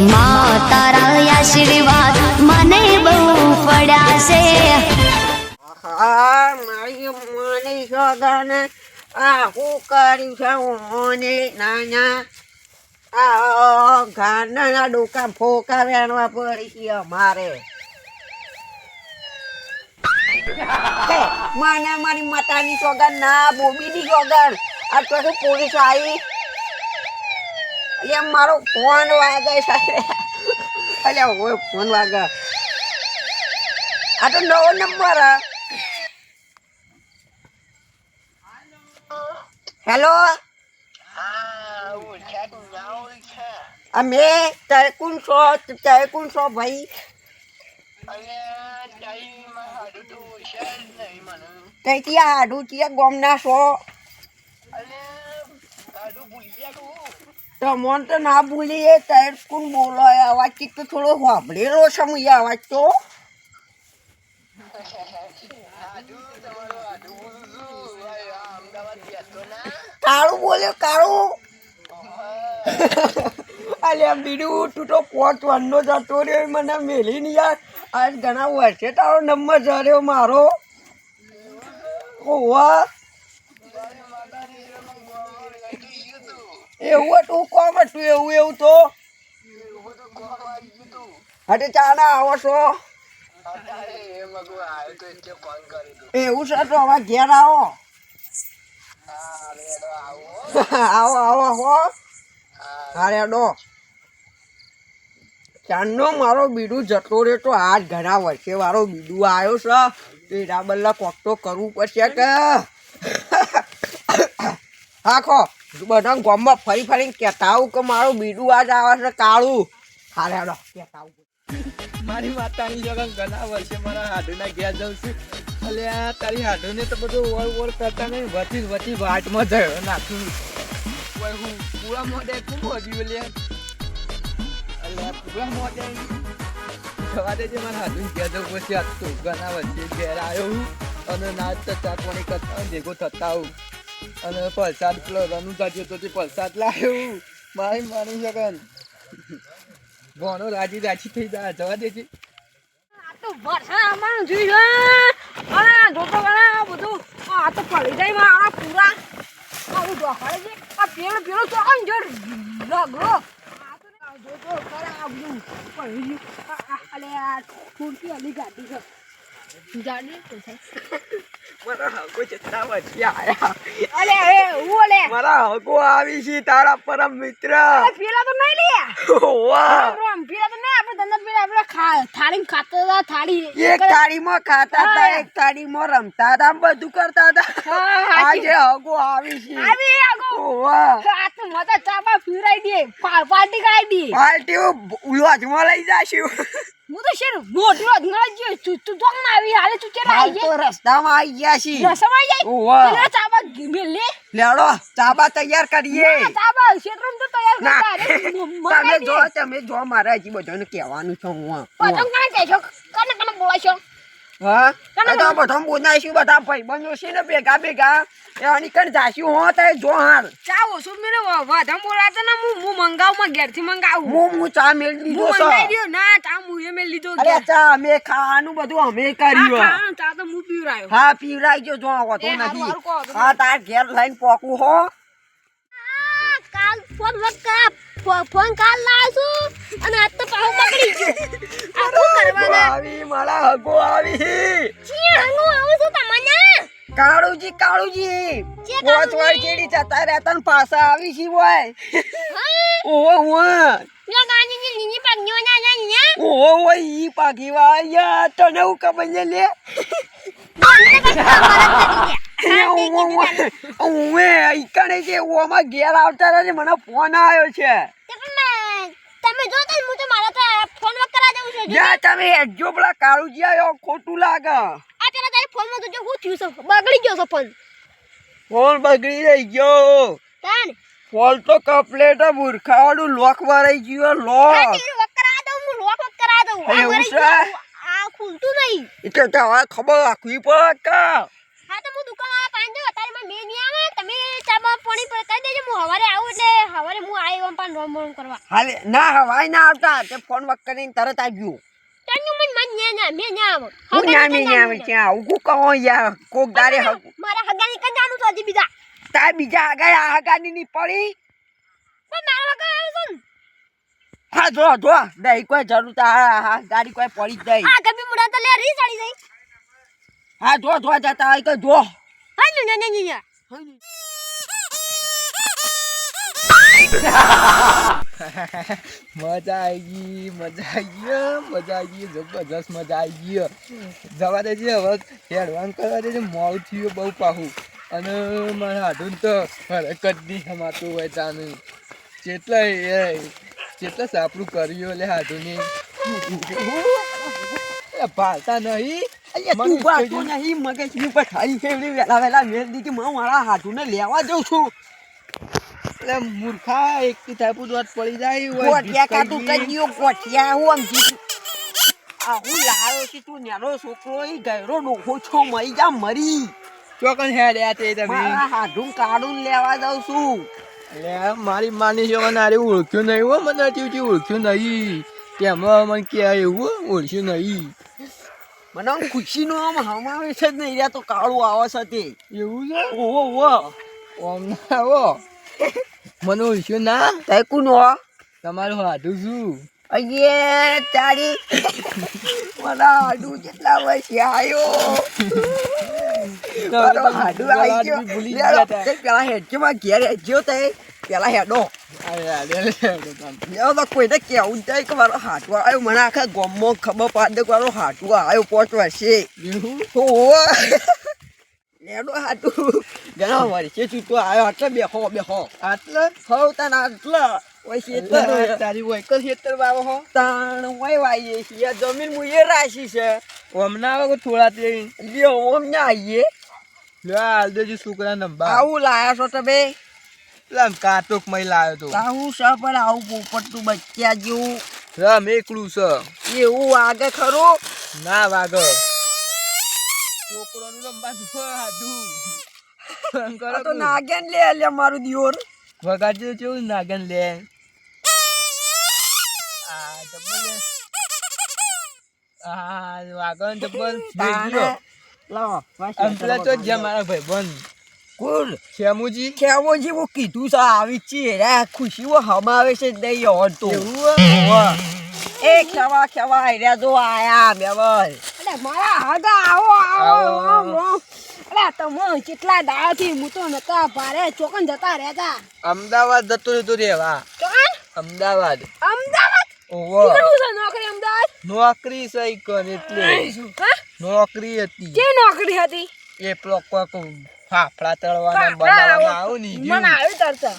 માં તારા આશીર્વાદ મને બહુ પડ્યા છે આ હું કર્યું છે નાના, આ ફોકા વેણવા પડી છે અમારે. મને મારી માતાની સોગન ના, બોબીની સોગન આ તો પોલીસ આવી? એટલે મારો ફોન વાગે અલ્યા હોય ફોન વાગે. આ તો નવો નંબર હેલો? અમે તૈકુન છો? તૈકુન છો ભાઈ? તઈ ત્યાં હાડું ત્યાં ગોમના છો? તમોન તો ના ભૂલીએ તરકુન બોલો એ અવાજ ચીક તો થોડો સાંભળેલો છે હું અવાજ તો. કાળું બોલ્યો કાળું. અલ્યા બીડું તું તો પોચ વનનો જતો રહ્યો, મને મેલી નહીં યાર. આજ ઘણા વર્ષે તારો નંબર જર્યો મારો. ઓવા એવું હતું કોમ હતું એવું એવું તો. હટે ચાના આવો છો? એવું છે તો હવે ઘેર આવો. આવો આવો હો અરે ડો ચાંદનો મારો બીડું જતો રહે તો આજ ઘણા વર્ષે મારો બીડું આવ્યો છે. તો એના બદલા કોક તો કરવું પડશે કે? હાખો. બધા ગામમાં ફરી ફરીને કહેતા આવું કે મારું બીડું આજ આવે છે કાળું. હારે ડો કહેતા આવું. મારી માતાની જગન ઘણા વર્ષે મારા હાડુના ઘેર જાઉં છું. આ તારી હાડુને તો બધું ઓળ ઓળ કરતા નહીં વધી વધી વાટમાં જયો નાખું. હું પૂરા મોઢે ખૂબ વધ્યું લે એટલે પૂરા મોઢે જવા દેજે મારા હાડુને ઘેર જવું પછી આજ તો ઘણા વર્ષે ઘેર આવ્યો અને નાચ તો ચાકવાની કરતા, ભેગો થતા આવું. અને પ્રસાદ પેલો રનુજા જોતો તે પલસાદ લાવ્યો મારી માની જગન ભણો રાજી રાજી થઈ જાય જવા દેજે આ તો વરસાદ જોઈ અરે જોતો બધું આ તો પડી જાય માં આ પૂરા આવું ડોખાડે છે આ પેલો પેલો તો આમ જો લગરો આ તો ને આ જોતો ખરા આ બધું પડી ગયું આ- આ- અલે આ ખુરશી અલી ગાડી છે મારા હગો જેટલા વર્ષે આયા. અલે એ હું અલે? મારા હગો આવી છે તારા પરમ મિત્ર. પેલા તો નહીં લે. વાહ. રામ રામ પેલા તો નહીં આપણે ધંધા પેલા આપણે થાળી ખાતા હતા થાળી એક થાળીમાં ખાતા હતા એક થાળીમાં રમતા હતા બધું કરતા હતા. આજે હગો આવી છે. આવી આગો વાહ. તો મજા ચાપા ફીરાઈ દે પાર્ટી કરાઈ દે. લોજમાં લઈ જાશું. હું તો શેર જ ન જ તું તું તો ના આવી હાલે તું હાલ આવી તો રસ્તામાં આવી ગયા ઓવા. ચાપા મેલ લે. લેડો ચાબા તૈયાર કરીએ. ચાબા શેરમ તો તૈયાર કરતા. અરે, તમે જો તમે જો મારે હજી બધાને કહેવાનું છે હું. પતંગ કાં કે છો કને કને બોલાશો હા? તો બધા બોલાવીશું બધા ભાઈબંધો છે ને ભેગા ભેગા. એ અનિકણ જાશું હો તો જો હાલ. ચા ઓછું મેરે વાધા બોલાતા ના હું હું મંગાવું માં ઘેરથી મંગાવું. હું હું ચા મેળ દીધો હું છે ના ચા હું એ મેલ લીધો અરે ઘેર. ચા અમે ખાવાનું બધું અમે કર્યું. ચા તો હું પીવરાયો હા પીવરાઈ જો જો હોતો નથી. હા તાર ઘેર લઈને પોકું હો. કાલ ફોન વખત ફોન કાલ લાવશું અને આજ તો પાહો પકડી ગયો. આ શું કરવાના? આવી મારા હગો આવી. કાળુજી કાળુજી. જે પોચ વાર ચેડી જતા રહેતા ને પાછા આવી છી બોય ઓહો ની ના ના ને. ઓહો ઓહો ઈ પાકી વાયા તને હું ખબર છે લે. ઉમે ઈકણે કે ઓમાં ઘેર આવતા રહે મને ફોન આવ્યો છે. તમે જો તો હું તો મારા ફોન વકરા કરા દઉં છું જા. તમે હેડજો પેલા કાળુજી આવ્યો ખોટું લાગે. માં તો જો હું થયું છે? બગડી ગયો છે ફોન બગડી રહી ગયો. તાન. ફોન તો કપલેટ મૂર્ખાવાળું લોક મારાઈ ગયો લોક કરા દઉં હું લોક કરા દઉં. આ એવું છે? આ ખુલતું નહીં. એટલે તો હવે ખબર રાખવી પડે કા હા તો હું દુકાન આ દઉં અત્યારે મને મેં નહીં આવે તમે ચાબા પાણી પર બતાવી દેજો હું હવારે આવું એટલે હવારે હું આવી એમ પણ રોમ રોમ કરવા. હાલે ના હવાય ના આવતા. તે ફોન વક કરીને તરત આવ્યું તને મને મન ન્યા ના મે ના આવો હું ત્યાં કહો યાર કોક દારે હગ- મારા હગાની જાણું તો હજી બીજા. તા બીજા હગાઈ આ હગાની ની પડી? પણ મારા હગા આવે છે હા જો જો દઈ કોઈ જરૂર તા આ ગાડી કોઈ પડી જ નહીં. આ ગમી મુડા તો લે રી ચડી જઈ હા જો જો જતા હોય તો જો. હા ને ને ને ને. મજા આવી ગઈ મજા આવી ગઈ મજા આવી ગઈ જબરજસ્ત મજા આવી ગઈ જવા દેજે હવે હેડવાન કરવા દેજે મોડું થયું બહુ પાહું. અને મારા હાડું તો હરકત નહીં હમાતું હોય તાનું જેટલા એ જેટલા સાપરું કર્યું એટલે હાડું ભાષા નહીં. અલ્યા તું મને બા કહી તું નહીં મગજની પર ખાલી ફેવડી વેલા વેલા મેળ દીધી હું મારા હાથુને લેવા જઉં છું. એટલે મૂર્ખા એક થાપુ દોટ પડી જાય ગોઠિયા કા તું કઈ ગયો ગોઠિયા હું આ હું લાયો છું તું નેનો છોકરો એ ગયરો ડોખો છો મરી જા મરી. ચોકન હેડ્યા તે તમે. મારા હાથું કાઢું લેવા જાઉં છું. લે મારી માની છે મને ઓળખ્યું નહીં હો મને ચીવચી ઓળખ્યું નહીં. તેમાં મને કે એવું ઓળખ્યું નહીં. મને આમ ખુશીનો આમ હમાવે છે જ નહીં રહ્યા તો કાળું આવે છે તે એવું છે? ઓહો ઓહો. ઓમ ના આવો મને ઓળખ્યું ના? તે કુનો? તમારું હાડું શું? અયે તારી મારા હાડું જેટલા વર્ષે આવ્યો મારો હાડું આવી ગયો ભૂલી ગયા પેલા હેડજોમાં ઘેર હેડજો તે. પેલા હેડો. તો કોઈને કેવું જ કે મારો હાટવો આવ્યો મને આખા ગામમાં ખબર પાડે કે મારો હાટુ આવ્યો પોચ વર્ષે? ઓહો હાટું. ઘણા વર્ષે છૂટો આવ્યો આટલે બેહો બેહો. આટલા હવ તાન આટલા પછી એટલે તારી વહીકલ ખેતર વાવો હો? તાણ હોય વાઈએ છીએ. જમીન મુએ રાશી છે. હમણાં આવો થોડા તે લ્યો ઓમ ના આવીએ લે આ હાલ દેજો છોકરા નંબર. આવું લાયા છો તમે? કાટોક મય લાવ્યો તો. આવું છે પણ આવું પોપટનું બચ્ચા જેવું. રામ એકલું છે. એવું વાગે ખરું? ના વાગ. છોકરાનું લંબાનું આ તો નાગેન લે લે મારું દિયોર. વગાડજો કેવું નાગન લે. આ ડબલ લે. આ વાગન ડબલ તાણે લાવો પેલા તો જ મારા ભાઈ બંધ કુલ. શ્યામુજી કેવો જેવું કીધું છે આવી છે રે ખુશીઓ હમાવે છે દઈ હોતો એવું એ ખેવા ખેવા આયરા જો આયા બેવલ અરે મારા હગા આવો આવો આવો. આમ, આમ. અરે તમે કેટલા દાડાથી હું તો નતા ભારે ચોકન જતા રહેતા. અમદાવાદ જતો રહેતો રેવા ચોકન? અમદાવાદ. અમદાવાદ? ઓહો. શું છે નોકરી અમદાવાદ? નોકરી એટલે. નોકરી હતી. જે નોકરી હતી? એ પ્લોક કોક ફાફડા તળવાના બનાવવામાં આવું. ની મને આવ્યું તરતા.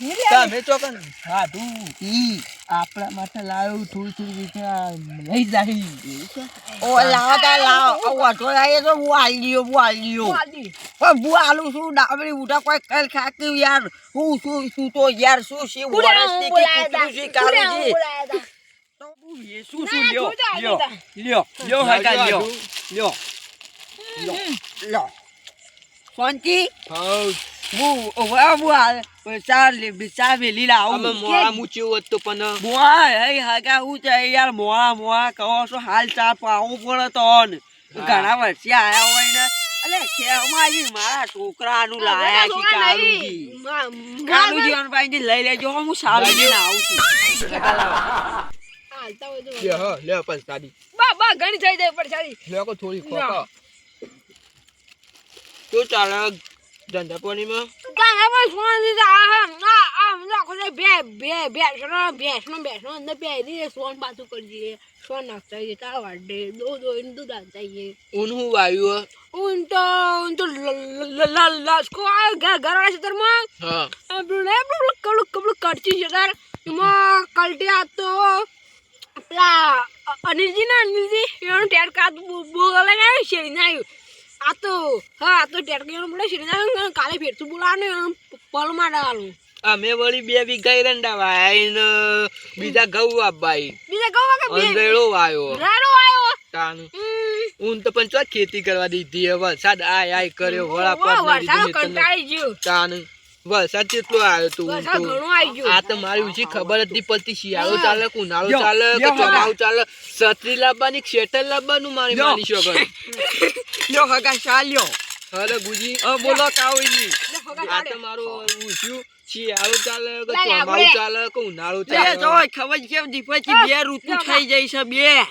હા, હા. તમે ચોકન હાડું ઈ આપણા માટે લાવ્યું થોડું થોડું લઈ જાય. ઓ લાવો તા લાવો. ઓ વાટો તો હું આલી લ્યો હું આલી લ્યો પણ હું આલું છું ડાબરી ઉઠા કોઈ કલ ખાતું યાર. હું શું શું તો યાર શું છે કુડે વરસ હું ની બોલાયા કે તા. કૂતરું છે કુડે હું કાળું છે. બોલાયા તા. તો હું એ શું શું લ્યો? લ્યો. લ્યો. લ્યો હગા લ્યો. લ્યો. લ્યો. શાંતિ હઉ. હું ઓવા બુઆ ચાર લે બિચાર વેલી લાવ અમે મોડા મૂચ્યું હોત તો પણ મોળા હઈ હગા હું છે યાર મોળા મોળા કહો છો હાલ ચા પાવું પડે તો ને ઘણા વર્ષે આયા હોય ને. અલે ખેમાજી મારા છોકરાનું લાયા છે કાળુજી મા- કાળુજી અને ભાઈ લઈ લેજો હો, હું સારું લઈને આવું છું. હાલતા હોય તો લે હા લે પ્રસાદી બા બા ઘણી થઈ જાય પડછાડી લે કો થોડી ના. તો ચાલે? ધંધા પાણીમાં? ગાના પર સોન દીધા આ આ આ નાખો છે બે બે બેસનો બેસણો બેસનો અંદર પહેરી સોન પાછું કરી દઈએ સોન નાખતા જઈએ તાર વાડે દો દો એને દૂધ આનતા જઈએ. ઊન હું વાવ્યું ઉન તો ઉન તો લસકો આ ઘર ઘર વાળા ખેતરમાં? હા. આપણું ને આપણું કબલું કબલું કટચી છે તાર. એમાં કલટી આ તો પેલા અનિલજી ના અનિલજી એનું ટેટકા બોલે ને આવ્યું શેરીને આવ્યું. આ તો હા આ તો ટેટકા એનું બોલે શેરીને આવ્યું કાલે ફેરતું બોલાવાનું પલમાં ડાલવું અમે વળી બે વીઘા એરંડા વાય ને બીજા ઘઉં આપવાય બીજા કહો કે બે અંધેડો વાયો. રાડો આવ્યો તાન. ઊન તો પણ ચો ખેતી કરવા દીધી વરસાદ આય આય કર્યો વળા ઓ, વરસાદ પર કંટાળી ગયો. તાન. વરસાદ કેટલો આવ્યો તો ઘણો આવી ગયો. આ તો મારી ઉછી ખબર હતી પડતી શિયાળો ચાલે ઉનાળો ચાલે કે ચોમાસું ચાલે. છત્રી લાવવાની કે શેટર લાવવાનું મારી. માની શોગન લ્યો હગા ચાલ્યો. અરે ગુજી. અ બોલો કાવજી. આ તો મારું ઉછ્યું. શિયાળો ચાલે કે ચોમાસું ચાલે કે ઉનાળો ચાલે? જો ખબર કેમ? દીપકજી બે ઋતુ થઈ જાય છે બે.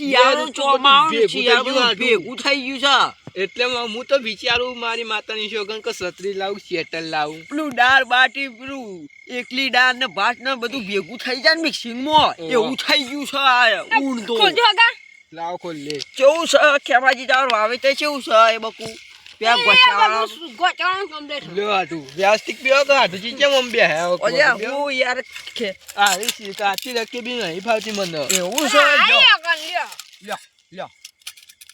શિયાળો ઋતુ ચોમાસું બધું ભેગું થઈ ગયું શિયાળો. ભેગું થઈ ગયું છે. એટલે હું તો વિચારું મારી માતાની શોગન કે સત્રી લાવું શેટલ લાવું. પેલું દાળ બાટી પેલું એકલી દાળ ને ભાત ને બધું ભેગું થઈ જાય ને મિક્સિંગમાં એવું થઈ ગયું છે આ ઊંડ તો લાવ ખોલ લે. કેવું છે? ખેમાજી તારું વાવેતર કેવું છે એ બકુ? બી નહીં ફાવતી મને. એવું છે લ્યો. લ્યો લ્યો.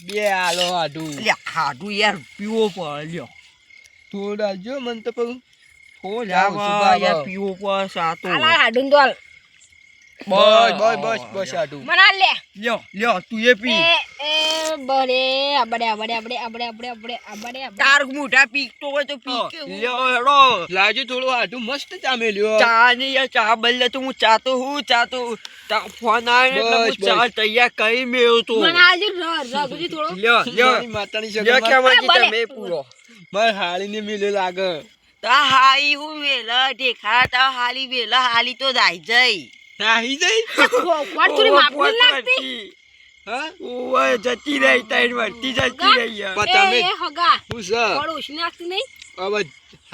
બે આલો યાર પીવો પર લ્યો. થોડા જો મન તો પગ હો જા યાર પીવો પર સાતો. બસ બસ બસ બસ આટુ મના લે. લ્યો લ્યો તું એ પી. બરે અબડે અબડે અબડે અબડે અબડે અબડે અબડે તાર મોટા પીકતો હોય તો પી કે લ્યો હેડો. લાજુ થોડું આટુ મસ્ત ચામે લ્યો. ચા ની યાર ચા બદલે તો હું ચા હું ચા તો ફોન આવે એટલે હું ચા તૈયાર કરી મેળું તો. મના આજે રગજી થોડો. લ્યો લ્યો. માતાની જગ્યા લ્યો કે માજી તમે પૂરો. માર હાળીને મિલે લાગે. તા હાઈ હું વેલા દેખા તા હાલી વેલા હાલી તો જાય જઈ. નાહી જઈ વાટ થોડી માપની લાગતી હા? ઓય જતી રહી તાઈ વર્તી જતી રહી યાર. પણ તમે એ હગા. હું છે? થોડું ઉછળી નાખતી નહીં? હવે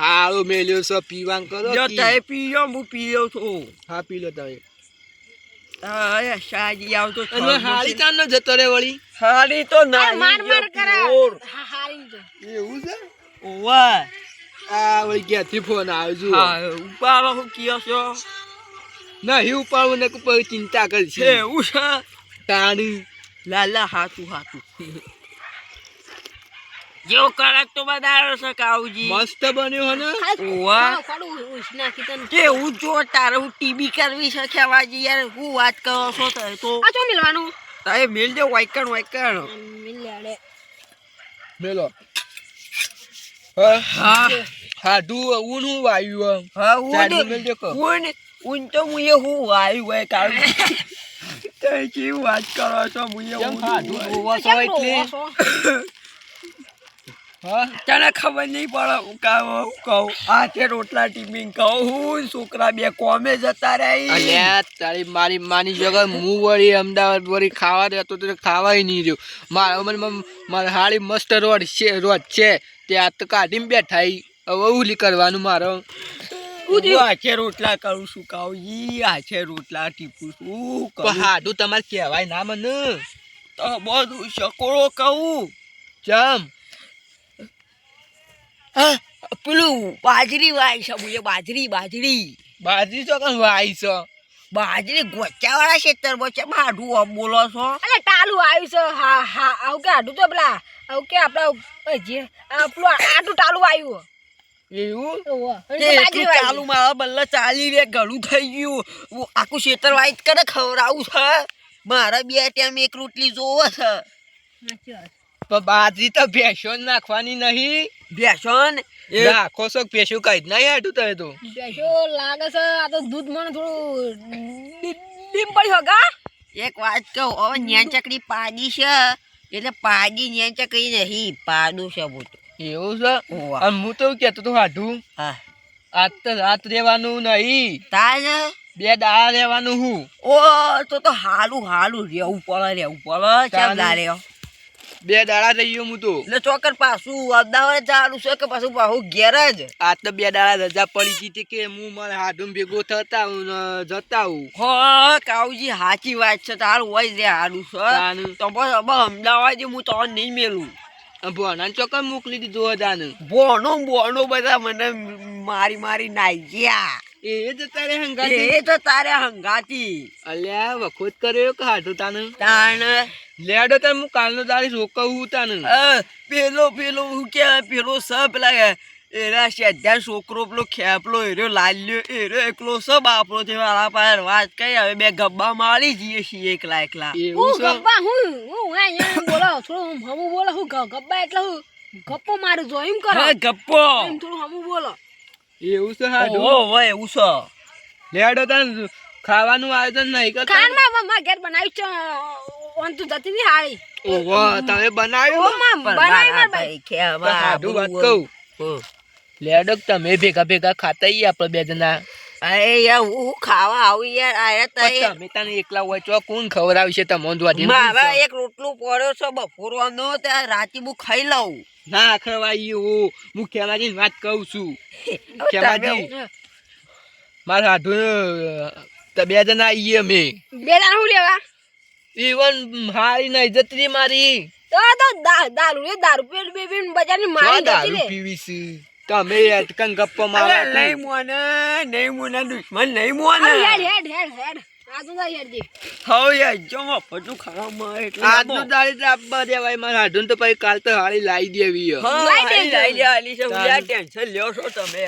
હાળો મેલ્યો છે પીવાન કરો જો કી. પીયો હું પીયો છું. હા પી લો તમે હા શાજી આવતો અને હાળી કાન નો જતો રે વળી? હાલી તો ના માર માર કરે. હા હારી તો એવું છે? ઓવા આ વળી ક્યાંથી ફોન આવ્યો હા ઉપાડો હું કયો છો? નહીં ઉપાડવું ને કોઈ ચિંતા કરશે. એવું છે તાણી લાલા હાથું હાથું. જેવો કડક તો બધારો છે કાઉજી મસ્ત બન્યો હે ને? ઓવા કે હું. જો તારે હું ટીવી કરવી છે ખેવાજી યાર હું વાત કરો છો તો તો. આ ચો મિલવાનું? તારે મિલ દે વાઈકણ વાઈકણ મિલ લે મેલો. હા. હા. હાડું ઊન હું વાયું હા ચાલી હું હું તો મુએ હું વાયુ હોય કાળ તે કેવી વાત કરો છો કેમ હું હાડું જોવો છો એટલે તને ખબર નહીં પડે કહું આ તે રોટલા ટીમિંગ કહું છોકરા બે કોમે જતા રહી તારી મારી માની જગર હું વળી અમદાવાદ વળી ખાવા રહેતો તો ખાવાય નહીં રહ્યો મારા મને મારા હાળી મસ્ત રોડ છે રોડ છે ત્યાં તો કાઢીને બેઠા હવે ઉલી કરવાનું મારો આખે રોટલા કરું છું કહું ઈ આખે રોટલા ટીપું છું. કહું. હાડું તમારે કહેવાય ના મને. તો બધું શકોળો કહું. ચમ. પેલું બાજરી વાય છે મુએ બાજરી બાજરી. બાજરી તો કઈ વાય છે? બાજરી ગોચાવાળા ખેતર બોચા માઢું આમ બોલો છો? અરે ટાલું આવ્યું છે હા હા. આવું કે આડું તો પેલા આવું કે આપડા જે પેલું આટલું ટાલું આવ્યું. એવું? એટલું ચાલુ મારા બલ્લા ચાલી રે ઘણું થઈ ગયું. હું આખું ખેતર વાઈટ કરે ખવડાવું છે. મારા બે ટાઈમ એક રોટલી જોવો છે. પણ બાજરી તો ભેંસો નાખવાની નહીં. ભેસોન એ રાખો છો ભેંસો કઈ જ નહીં હાડું તમે તો. બેસો લાગે છે આ તો દૂધ મને થોડું ડીમ પડી હગા? એક વાત કહું હવે ન્યાન ચકડી પાડી છે. એટલે પાડી ન્યાન ચકડી નહીં પાડું છે મોટું. એવું છે. અને હું તો કેતો તો હાડું હા. આજ તો રાત રહેવાનું નહીં. તારે બે દાડા રહેવાનું હું. ઓ તો તો હાલું હાલું. રહેવું પડે રહેવું પડે. ચાલ ના રહ્યો? બે દાડા રહી હું તો. એટલે ચોકર પાછું અમદાવાદ જવાનું છે કે પાછું પાછું ઘેર જ? આ તો બે દાડા રજા પડી ગઈ હતી કે હું મારા હાડું ભેગો થતા હું જતા હું. હો કાઉજી સાચી વાત છે. તારું હોય રે હારું છે. તો બસ અમદાવાદ હું તો નહીં મેલું. ભણાને ચોક્કસ મોકલી દીધું હતા ને બોનો બોનો બધા મને મારી મારી નાઈ ગયા એ જતા રે હંગાતી. એ તો તારે હંગાતી. અલ્યા વખોત કર્યો કે હાડું તાને? તાણ. લેડો તાર હું કાલનો તારી રોકવું તાને. પેલો પેલો હું કે પેલો સ પેલા એના શેઢિયા છોકરો પેલો ખેપલો એર્યો લાલ્યો એરો એકલો સો બાપરો છે મારા પાસે વાત કઈ હવે બે ગબ્બા મારી જઈએ છીએ એકલા એકલા. હું ગબ્બા હું હું અહીંયા બોલો થોડું હમું બોલો હું ગબ્બા એટલે હું ગપ્પો મારું જો એમ કરો. હા ગપ્પો. એમ થોડું હમું બોલો. એવું છે હા ઓ હોય એવું છે. લેડો તને ખાવાનું આયોજન નહીં કરતા? ખાનમાં મારા ઘેર બનાવી છે ઓન તું જતી હતી હાળી. ઓહો તમે બનાવ્યું? માં બનાવી મારા ભાઈ. કે વાત કહું. હમ. લેડો તમે ભેગા ભેગા ખાતા આપણે બે જણા. અરે યાર હું ખાવા આવું યાર આયા તા તમે તને એકલા હોય તો કોણ ખવડાવશે તમને દોઢી મારા એક રોટલું પડ્યો છે બપોરનો ત્યાં રાતે હું ખાઈ લઉં. ના ખવાઈ હું. હું વાત કહું છું. ખેમાજી મારા હાડું બે જણા આવીએ અમે. બે જણા હું લેવા? ઈવન હારી નહીં ઇજ્જત મારી. તો તો દારૂ દારૂ પીવી બજારની મારી દારૂ પીવી છે? તમે અટકન ગપ્પો નહીં મોને નહીં મોને દુશ્મન નહીં મોને. હેડ હેડ હેડ હેડ. ટેન્શન લ્યો છો તમે